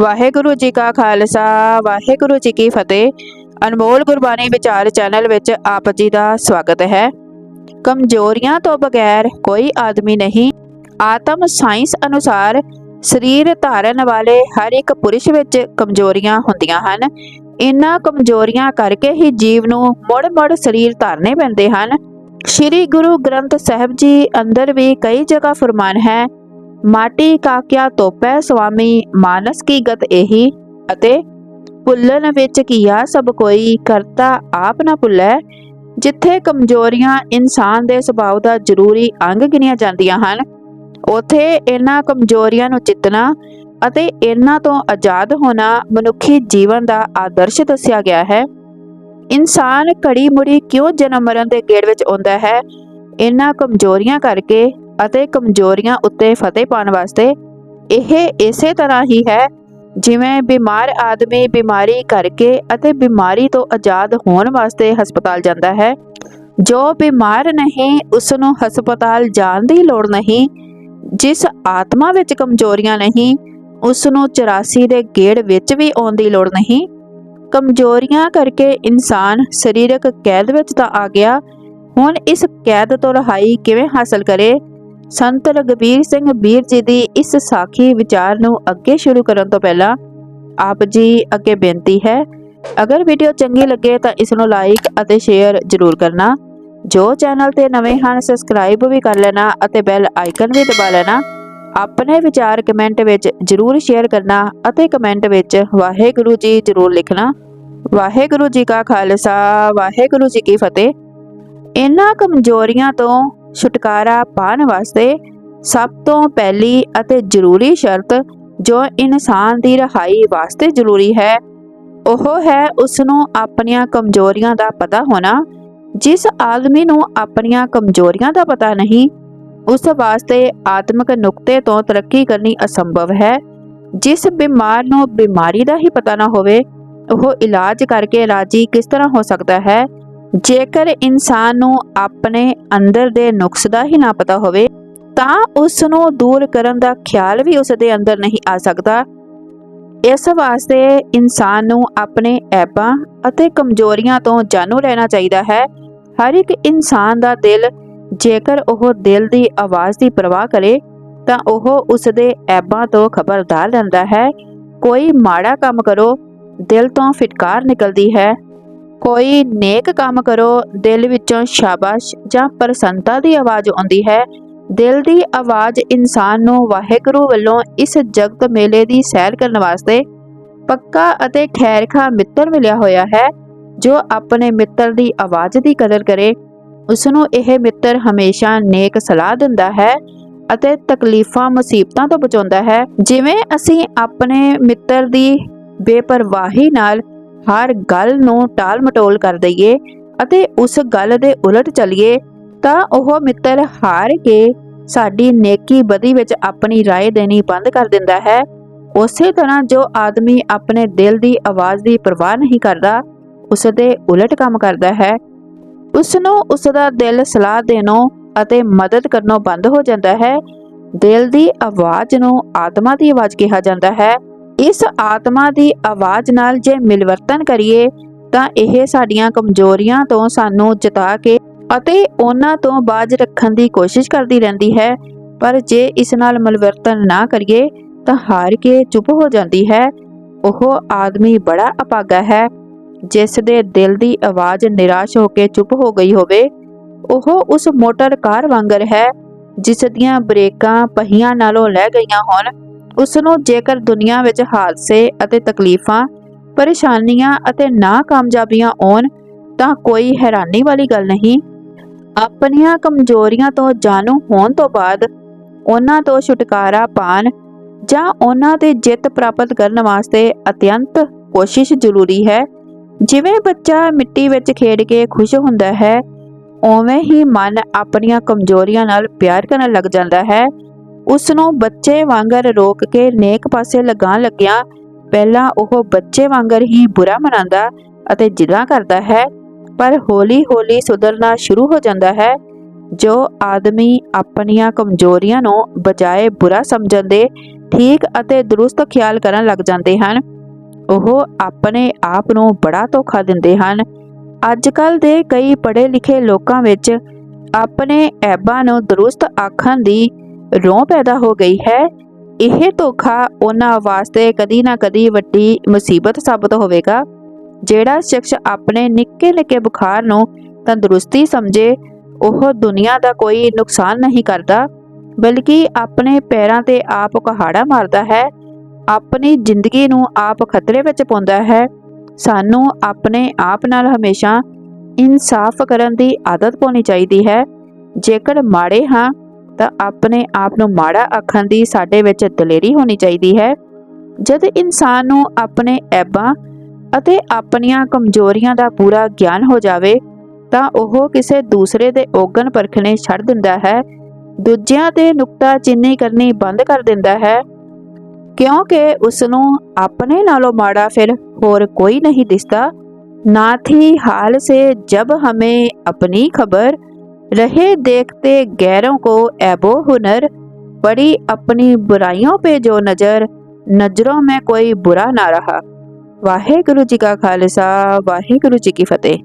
ਵਾਹਿਗੁਰੂ ਜੀ ਕਾ ਖਾਲਸਾ, ਵਾਹਿਗੁਰੂ ਜੀ ਕੀ ਫਤਿਹ। ਅਨਮੋਲ ਗੁਰਬਾਣੀ ਵਿਚਾਰ ਚੈਨਲ ਵਿੱਚ ਆਪ ਜੀ ਦਾ ਸਵਾਗਤ ਹੈ। ਕਮਜ਼ੋਰੀਆਂ ਤੋਂ ਬਗੈਰ ਕੋਈ ਆਦਮੀ ਨਹੀਂ। ਆਤਮ ਸਾਇੰਸ ਅਨੁਸਾਰ ਸਰੀਰ ਧਾਰਨ ਵਾਲੇ ਹਰ ਇੱਕ ਪੁਰਸ਼ ਵਿੱਚ ਕਮਜ਼ੋਰੀਆਂ ਹੁੰਦੀਆਂ ਹਨ। ਇਨ੍ਹਾਂ ਕਮਜ਼ੋਰੀਆਂ ਕਰਕੇ ਹੀ ਜੀਵ ਨੂੰ ਮੁੜ-ਮੁੜ ਸਰੀਰ ਧਾਰਨੇ ਪੈਂਦੇ ਹਨ। ਸ੍ਰੀ ਗੁਰੂ ਗ੍ਰੰਥ ਸਾਹਿਬ ਜੀ ਅੰਦਰ ਵੀ ਕਈ ਜਗ੍ਹਾ ਫਰਮਾਨ ਹੈ ਮਾਟੀ ਕਾ ਕਿਆ ਤੋਪੈ ਸੁਆਮੀ ਮਾਨਸ ਕੀ ਗਤ ਇਹੀ ਅਤੇ ਭੁੱਲਣ ਵਿੱਚ ਕੀਆ ਸਭ ਕੋਈ ਕਰਤਾ ਆਪ ਨਾ ਭੁੱਲੈ। ਜਿੱਥੇ ਕਮਜ਼ੋਰੀਆਂ ਇਨਸਾਨ ਦੇ ਸੁਭਾਅ ਦਾ ਜ਼ਰੂਰੀ ਅੰਗ ਗਿਣੀਆਂ ਜਾਂਦੀਆਂ ਹਨ, ਉਥੇ ਇਹਨਾਂ ਕਮਜ਼ੋਰੀਆਂ ਨੂੰ ਜਿੱਤਣਾ ਅਤੇ ਇਹਨਾਂ ਤੋਂ ਆਜ਼ਾਦ ਹੋਣਾ ਮਨੁੱਖੀ ਜੀਵਨ ਦਾ ਆਦਰਸ਼ ਦੱਸਿਆ ਗਿਆ ਹੈ। ਇਨਸਾਨ ਘੜੀ ਮੁੜੀ ਕਿਉਂ ਜਨਮ ਮਰਨ ਦੇ ਗੇੜ ਵਿੱਚ ਆਉਂਦਾ ਹੈ? ਇਹਨਾਂ ਕਮਜ਼ੋਰੀਆਂ ਕਰਕੇ ਅਤੇ ਕਮਜ਼ੋਰੀਆਂ ਉੱਤੇ ਫਤਿਹ ਪਾਉਣ ਵਾਸਤੇ, ਇਹ ਇਸੇ ਤਰ੍ਹਾਂ ਹੀ ਹੈ ਜਿਵੇਂ ਬਿਮਾਰ ਆਦਮੀ ਬਿਮਾਰੀ ਕਰਕੇ ਅਤੇ ਬਿਮਾਰੀ ਤੋਂ ਆਜ਼ਾਦ ਹੋਣ ਵਾਸਤੇ ਹਸਪਤਾਲ ਜਾਂਦਾ ਹੈ। ਜੋ ਬਿਮਾਰ ਨਹੀਂ ਉਸ ਨੂੰ ਹਸਪਤਾਲ ਜਾਣ ਦੀ ਲੋੜ ਨਹੀਂ। ਜਿਸ ਆਤਮਾ ਵਿੱਚ ਕਮਜ਼ੋਰੀਆਂ ਨਹੀਂ ਉਸ ਨੂੰ 84 ਦੇ ਗੇੜ ਵਿੱਚ ਵੀ ਆਉਣ ਦੀ ਲੋੜ ਨਹੀਂ। ਕਮਜ਼ੋਰੀਆਂ ਕਰਕੇ ਇਨਸਾਨ ਸਰੀਰਕ ਕੈਦ ਵਿੱਚ ਤਾਂ ਆ ਗਿਆ। ਹੁਣ ਇਸ ਕੈਦ ਤੋਂ ਰਹਾਈ ਕਿਵੇਂ ਹਾਸਲ ਕਰੇ? ਸੰਤ ਰਗਵੀਰ ਸਿੰਘ ਵੀਰ ਜੀ ਦੀ ਇਸ ਸਾਖੀ ਵਿਚਾਰ ਨੂੰ ਅੱਗੇ ਸ਼ੁਰੂ ਕਰਨ ਤੋਂ ਪਹਿਲਾਂ ਆਪ ਜੀ ਅੱਗੇ ਬੇਨਤੀ ਹੈ, ਅਗਰ ਵੀਡੀਓ ਚੰਗੀ ਲੱਗੇ ਤਾਂ ਇਸ ਨੂੰ ਲਾਈਕ ਅਤੇ ਸ਼ੇਅਰ ਜ਼ਰੂਰ ਕਰਨਾ। ਜੋ ਚੈਨਲ ਤੇ ਨਵੇਂ ਹਨ ਸਬਸਕ੍ਰਾਈਬ ਵੀ ਕਰ ਲੈਣਾ ਅਤੇ ਬੈਲ ਆਈਕਨ ਵੀ ਦਬਾ ਲੈਣਾ। ਆਪਣੇ ਵਿਚਾਰ ਕਮੈਂਟ ਵਿੱਚ ਜ਼ਰੂਰ ਸ਼ੇਅਰ ਕਰਨਾ ਅਤੇ ਕਮੈਂਟ ਵਿੱਚ ਵਾਹਿਗੁਰੂ ਜੀ ਜ਼ਰੂਰ ਲਿਖਣਾ। ਵਾਹਿਗੁਰੂ ਜੀ ਕਾ ਖਾਲਸਾ, ਵਾਹਿਗੁਰੂ ਜੀ ਕੀ ਫਤਿਹ। ਇਹਨਾਂ ਕਮਜ਼ੋਰੀਆਂ ਤੋਂ ਛੁਟਕਾਰਾ ਪਾਉਣ ਵਾਸਤੇ ਸਭ ਤੋਂ ਪਹਿਲੀ ਅਤੇ ਜ਼ਰੂਰੀ ਸ਼ਰਤ ਜੋ ਇਨਸਾਨ ਦੀ ਰਹਾਈ ਵਾਸਤੇ ਜ਼ਰੂਰੀ ਹੈ, ਉਹ ਹੈ ਉਸ ਨੂੰ ਆਪਣੀਆਂ ਕਮਜ਼ੋਰੀਆਂ ਦਾ ਪਤਾ ਹੋਣਾ। ਜਿਸ ਆਦਮੀ ਨੂੰ ਆਪਣੀਆਂ ਕਮਜ਼ੋਰੀਆਂ ਦਾ ਪਤਾ ਨਹੀਂ, ਉਸ ਵਾਸਤੇ ਆਤਮਿਕ ਨੁਕਤੇ ਤੋਂ ਤਰੱਕੀ ਕਰਨੀ ਅਸੰਭਵ ਹੈ। ਜਿਸ ਬਿਮਾਰ ਨੂੰ ਬਿਮਾਰੀ ਦਾ ਹੀ ਪਤਾ ਨਾ ਹੋਵੇ, ਉਹ ਇਲਾਜ ਕਰਕੇ ਰਾਜੀ ਕਿਸ ਤਰ੍ਹਾਂ ਹੋ ਸਕਦਾ ਹੈ? ਜੇਕਰ ਇਨਸਾਨ ਨੂੰ ਆਪਣੇ ਅੰਦਰ ਦੇ ਨੁਕਸ ਦਾ ਹੀ ਨਾ ਪਤਾ ਹੋਵੇ, ਤਾਂ ਉਸ ਨੂੰ ਦੂਰ ਕਰਨ ਦਾ ਖਿਆਲ ਵੀ ਉਸ ਦੇ ਅੰਦਰ ਨਹੀਂ ਆ ਸਕਦਾ। ਇਸ ਵਾਸਤੇ ਇਨਸਾਨ ਨੂੰ ਆਪਣੇ ਐਬਾਂ ਅਤੇ ਕਮਜ਼ੋਰੀਆਂ ਤੋਂ ਜਾਣੂ ਰਹਿਣਾ ਚਾਹੀਦਾ ਹੈ। ਹਰ ਇੱਕ ਇਨਸਾਨ ਦਾ ਦਿਲ, ਜੇਕਰ ਉਹ ਦਿਲ ਦੀ ਆਵਾਜ਼ ਦੀ ਪਰਵਾਹ ਕਰੇ, ਤਾਂ ਉਹ ਉਸ ਦੇ ਐਬਾਂ ਤੋਂ ਖਬਰਦਾਰ ਰਹਿੰਦਾ ਹੈ। ਕੋਈ ਮਾੜਾ ਕੰਮ ਕਰੋ, ਦਿਲ ਤੋਂ ਫਿਟਕਾਰ ਨਿਕਲਦੀ ਹੈ। ਕੋਈ ਨੇਕ ਕੰਮ ਕਰੋ, ਦਿਲ ਵਿੱਚੋਂ ਸ਼ਾਬਾਸ਼ ਜਾਂ ਪ੍ਰਸੰਨਤਾ ਦੀ ਆਵਾਜ਼ ਆਉਂਦੀ ਹੈ। ਦਿਲ ਦੀ ਆਵਾਜ਼ ਇਨਸਾਨ ਨੂੰ ਵਾਹਿਗੁਰੂ ਵੱਲੋਂ ਇਸ ਜਗਤ ਮੇਲੇ ਦੀ ਸੈਰ ਕਰਨ ਵਾਸਤੇ ਪੱਕਾ ਅਤੇ ਠਹਿਰਖਾ ਮਿੱਤਰ ਮਿਲਿਆ ਹੋਇਆ ਹੈ, ਜੋ ਆਪਣੇ ਮਿੱਤਰ ਦੀ ਆਵਾਜ਼ ਦੀ ਕਦਰ ਕਰੇ। ਉਸ ਨੂੰ ਇਹ ਮਿੱਤਰ ਹਮੇਸ਼ਾ ਨੇਕ ਸਲਾਹ ਦਿੰਦਾ ਹੈ ਅਤੇ ਤਕਲੀਫਾਂ, ਮੁਸੀਬਤਾਂ ਤੋਂ ਬਚਾਉਂਦਾ ਹੈ। ਜਿਵੇਂ ਅਸੀਂ ਆਪਣੇ ਮਿੱਤਰ ਦੀ ਬੇਪਰਵਾਹੀ ਨਾਲ ਹਰ ਗੱਲ ਨੂੰ ਟਾਲ ਮਟੋਲ ਕਰ ਦਈਏ ਅਤੇ ਉਸ ਗੱਲ ਦੇ ਉਲਟ ਚੱਲੀਏ ਤਾਂ ਉਹ ਮਿੱਤਰ ਹਾਰ ਕੇ ਸਾਡੀ ਨੇਕੀ ਬਦੀ ਵਿੱਚ ਆਪਣੀ رائے ਦੇਣੀ ਬੰਦ ਕਰ ਦਿੰਦਾ ਹੈ ਉਸੇ ਤਰ੍ਹਾਂ ਜੋ ਆਦਮੀ ਆਪਣੇ ਦਿਲ ਦੀ ਆਵਾਜ਼ ਦੀ ਪਰਵਾਹ ਨਹੀਂ ਕਰਦਾ ਉਸ ਦੇ ਉਲਟ ਕੰਮ ਕਰਦਾ ਹੈ ਉਸ ਨੂੰ ਉਸ ਦਾ ਦਿਲ ਸਲਾਹ ਦੇਣੋਂ ਅਤੇ ਮਦਦ ਕਰਨੋਂ ਬੰਦ ਹੋ ਜਾਂਦਾ ਹੈ ਦਿਲ ਦੀ ਆਵਾਜ਼ ਨੂੰ ਆਤਮਾ ਦੀ ਆਵਾਜ਼ ਕਿਹਾ ਜਾਂਦਾ ਹੈ ਇਸ ਆਤਮਾ ਦੀ ਆਵਾਜ਼ ਨਾਲ ਜੇ ਮਿਲਵਰਤਨ ਕਰੀਏ, ਤਾਂ ਇਹ ਸਾਡੀਆਂ ਕਮਜ਼ੋਰੀਆਂ ਤੋਂ ਸਾਨੂੰ ਜਿਤਾ ਕੇ ਅਤੇ ਉਹਨਾਂ ਤੋਂ ਬਾਜ ਰੱਖਣ ਦੀ ਕੋਸ਼ਿਸ਼ ਕਰਦੀ ਰਹਿੰਦੀ ਹੈ। ਪਰ ਜੇ ਇਸ ਨਾਲ ਮਿਲਵਰਤਨ ਨਾ ਕਰੀਏ, ਤਾਂ ਹਾਰ ਕੇ ਚੁੱਪ ਹੋ ਜਾਂਦੀ ਹੈ। ਉਹ ਆਦਮੀ ਬੜਾ ਅਪਾਗਾ ਹੈ। ਜਿਸ ਦੇ ਦਿਲ ਦੀ ਆਵਾਜ਼ ਨਿਰਾਸ਼ ਹੋ ਕੇ ਚੁੱਪ ਹੋ ਗਈ ਹੋਵੇ, ਉਹ ਉਸ ਮੋਟਰ ਕਾਰ ਵਾਂਗਰ ਹੈ, ਜਿਸ ਦੀਆਂ ਬ੍ਰੇਕਾਂ ਪਹੀਆਂ ਨਾਲੋਂ ਲੈ ਗਈਆਂ ਹੋਣ। ਉਸ ਨੂੰ ਜੇਕਰ ਦੁਨੀਆ ਵਿੱਚ ਹਾਦਸੇ ਅਤੇ ਤਕਲੀਫਾਂ, ਪਰੇਸ਼ਾਨੀਆਂ ਅਤੇ ਨਾਕਾਮਯਾਬੀਆਂ ਆਉਣ, ਤਾਂ ਕੋਈ ਹੈਰਾਨੀ ਵਾਲੀ ਗੱਲ ਨਹੀਂ। ਆਪਣੀਆਂ ਕਮਜ਼ੋਰੀਆਂ ਤੋਂ ਜਾਣੂ ਹੋਣ ਤੋਂ ਬਾਅਦ ਉਹਨਾਂ ਤੋਂ ਛੁਟਕਾਰਾ ਪਾਣ ਜਾਂ ਉਹਨਾਂ ਤੇ ਜਿੱਤ ਪ੍ਰਾਪਤ ਕਰਨ ਵਾਸਤੇ ਅਤਿਅੰਤ ਕੋਸ਼ਿਸ਼ ਜ਼ਰੂਰੀ ਹੈ। ਜਿਵੇਂ ਬੱਚਾ ਮਿੱਟੀ ਵਿੱਚ ਖੇਡ ਕੇ ਖੁਸ਼ ਹੁੰਦਾ ਹੈ, ਉਵੇਂ ਹੀ ਮਨ ਆਪਣੀਆਂ ਕਮਜ਼ੋਰੀਆਂ ਨਾਲ ਪਿਆਰ ਕਰਨ ਲੱਗ ਜਾਂਦਾ ਹੈ। ਉਸ ਨੂੰ ਬੱਚੇ ਵਾਂਗਰ ਰੋਕ ਕੇ ਨੇਕ ਪਾਸੇ ਲਗਾਉਣ ਲੱਗਿਆ। ਪਹਿਲਾਂ ਉਹ ਬੱਚੇ ਵਾਂਗਰ ਹੀ ਬੁਰਾ ਮਨਾਉਂਦਾ ਅਤੇ ਜਿੱਦਾਂ ਕਰਦਾ ਹੈ, ਪਰ ਹੌਲੀ-ਹੌਲੀ ਸੁਧਰਨਾ ਸ਼ੁਰੂ ਹੋ ਜਾਂਦਾ ਹੈ। ਜੋ ਆਦਮੀ ਆਪਣੀਆਂ ਕਮਜ਼ੋਰੀਆਂ ਨੂੰ ਬਜਾਏ ਬੁਰਾ ਸਮਝਣ ਦੇ ਠੀਕ ਅਤੇ ਦਰੁਸਤ ਖਿਆਲ ਕਰਨ ਲੱਗ ਜਾਂਦੇ ਹਨ, ਉਹ ਆਪਣੇ ਆਪ ਨੂੰ ਬੜਾ ਧੋਖਾ ਦਿੰਦੇ ਹਨ। ਅੱਜ ਕੱਲ ਦੇ ਕਈ ਪੜ੍ਹੇ ਲਿਖੇ ਲੋਕਾਂ ਵਿੱਚ ਆਪਣੇ ਐਬਾਂ ਨੂੰ ਦਰੁਸਤ ਆਖਣ ਦੀ ਰੋਹ ਪੈਦਾ ਹੋ ਗਈ ਹੈ। ਇਹ ਧੋਖਾ ਉਹਨਾਂ ਵਾਸਤੇ ਕਦੀ ਨਾ ਕਦੀ ਵੱਡੀ ਮੁਸੀਬਤ ਸਾਬਤ ਹੋਵੇਗਾ। ਜਿਹੜਾ ਸ਼ਖਸ ਆਪਣੇ ਨਿੱਕੇ ਨਿੱਕੇ ਬੁਖਾਰ ਨੂੰ ਤੰਦਰੁਸਤੀ ਸਮਝੇ, ਉਹ ਦੁਨੀਆ ਦਾ ਕੋਈ ਨੁਕਸਾਨ ਨਹੀਂ ਕਰਦਾ, ਬਲਕਿ ਆਪਣੇ ਪੈਰਾਂ ਤੇ ਆਪ ਕਹਾੜਾ ਮਾਰਦਾ ਹੈ। ਆਪਣੀ ਜ਼ਿੰਦਗੀ ਨੂੰ ਆਪ ਖਤਰੇ ਵਿੱਚ ਪਾਉਂਦਾ ਹੈ। ਸਾਨੂੰ ਆਪਣੇ ਆਪ ਨਾਲ ਹਮੇਸ਼ਾ ਇਨਸਾਫ ਕਰਨ ਦੀ ਆਦਤ ਪਾਉਣੀ ਚਾਹੀਦੀ ਹੈ। ਜੇਕਰ ਮਾੜੇ ਹਾਂ ਤਾਂ ਆਪਣੇ ਆਪ ਨੂੰ ਮਾੜਾ ਆਖਣ ਦੀ ਸਾਡੇ ਵਿੱਚ ਦਲੇਰੀ ਹੋਣੀ ਚਾਹੀਦੀ ਹੈ। ਜਦ ਇਨਸਾਨ ਨੂੰ ਆਪਣੇ ਐਬਾਂ ਅਤੇ ਆਪਣੀਆਂ ਕਮਜ਼ੋਰੀਆਂ ਦਾ ਪੂਰਾ ਗਿਆਨ ਹੋ ਜਾਵੇ, ਤਾਂ ਉਹ ਕਿਸੇ ਦੂਸਰੇ ਦੇ ਓਗਣ ਪਰਖਣੇ ਛੱਡ ਦਿੰਦਾ ਹੈ। ਦੂਜਿਆਂ ਤੇ ਨੁਕਤਾ ਚੀਨੀ ਕਰਨੀ ਬੰਦ ਕਰ ਦਿੰਦਾ ਹੈ। ਕਿਉਂਕਿ ਉਸ ਨੂੰ ਆਪਣੇ ਨਾਲੋਂ ਮਾੜਾ ਫਿਰ ਹੋਰ ਕੋਈ ਨਹੀਂ ਦਿਸਦਾ। ਨਾ ਥੀ ਹਾਲ ਸੇ ਜਬ ਹਮੇ ਆਪਣੀ ਖਬਰ रहे देखते गैरों को ऐबो हुनर पड़ी अपनी बुराइयों पे जो नज़र नज़रों में कोई बुरा ना रहा वाहे गुरु जी का खालसा वाहे गुरु जी की फतेह